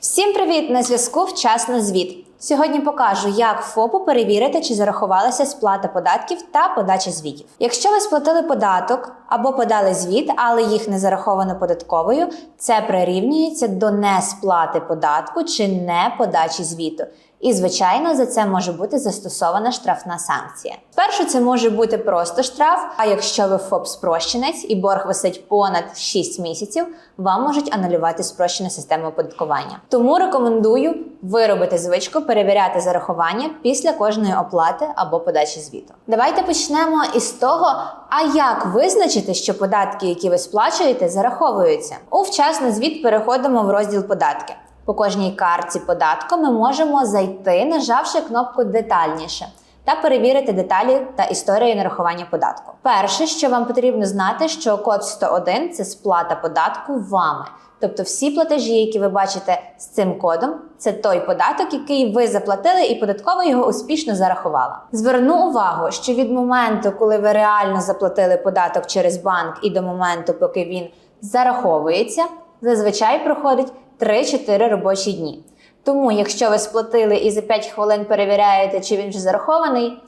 Всім привіт! На зв'язку вчасно звіт. Сьогодні покажу, як ФОПу перевірити, чи зарахувалася сплата податків та подача звітів. Якщо ви сплатили податок або подали звіт, але їх не зараховано податковою, це прирівнюється до несплати податку чи не подачі звіту. І, звичайно, за це може бути застосована штрафна санкція. Спершу це може бути просто штраф, а якщо ви ФОП-спрощенець і борг висить понад 6 місяців, вам можуть анулювати спрощену систему оподаткування. Тому рекомендую виробити звичку перевіряти зарахування після кожної оплати або подачі звіту. Давайте почнемо із того, а як визначити, що податки, які ви сплачуєте, зараховуються. У вчасний звіт переходимо в розділ податки. По кожній картці податку ми можемо зайти, нажавши кнопку Детальніше та перевірити деталі та історію нарахування податку. Перше, що вам потрібно знати, що код 101 – це сплата податку вами. Тобто всі платежі, які ви бачите з цим кодом, це той податок, який ви заплатили, і податкова його успішно зарахувала. Зверну увагу, що від моменту, коли ви реально заплатили податок через банк, і до моменту, поки він зараховується, зазвичай проходить 3-4 робочі дні. Тому, якщо ви сплатили і за 5 хвилин перевіряєте, чи він вже зарахований,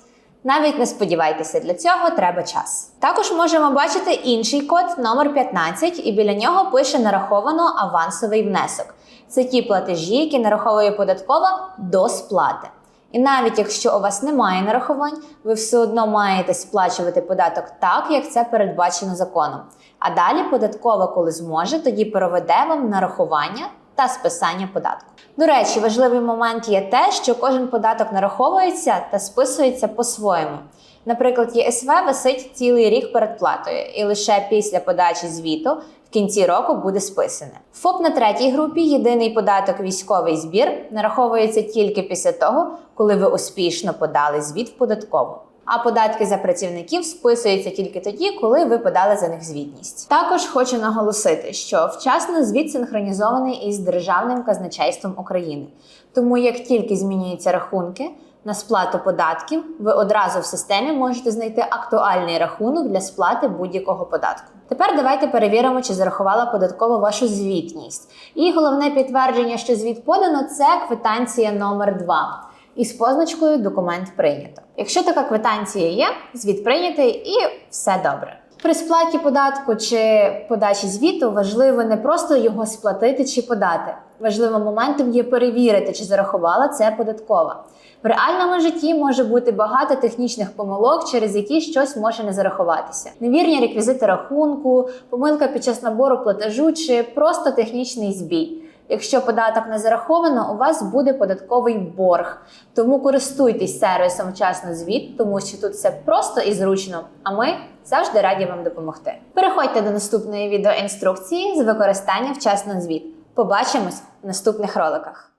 навіть не сподівайтеся, для цього треба час. Також можемо бачити інший код номер 15, і біля нього пише нараховано авансовий внесок. Це ті платежі, які нараховує податкова до сплати. І навіть якщо у вас немає нарахувань, ви все одно маєте сплачувати податок так, як це передбачено законом. А далі податкова, коли зможе, тоді проведе вам нарахування та списання податку. До речі, важливий момент є те, що кожен податок нараховується та списується по-своєму. Наприклад, ЄСВ висить цілий рік перед платою, і лише після подачі звіту в кінці року буде списане. ФОП на третій групі єдиний податок військовий збір нараховується тільки після того, коли ви успішно подали звіт в податкову. А податки за працівників списуються тільки тоді, коли ви подали за них звітність. Також хочу наголосити, що вчасно звіт синхронізований із Державним казначейством України. Тому як тільки змінюються рахунки на сплату податків, ви одразу в системі можете знайти актуальний рахунок для сплати будь-якого податку. Тепер давайте перевіримо, чи зарахувала податкова вашу звітність. І головне підтвердження, що звіт подано, це квитанція номер 2 із позначкою Документ прийнято. Якщо така квитанція є, звіт прийнятий і все добре. При сплаті податку чи подачі звіту важливо не просто його сплатити чи подати. Важливим моментом є перевірити, чи зарахувала це податкова. В реальному житті може бути багато технічних помилок, через які щось може не зарахуватися. Невірні реквізити рахунку, помилка під час набору платежу чи просто технічний збій. Якщо податок не зараховано, у вас буде податковий борг. Тому користуйтесь сервісом вчасно звіт, тому що тут все просто і зручно. А ми завжди раді вам допомогти. Переходьте до наступної відеоінструкції з використання вчасно звіт. Побачимось в наступних роликах.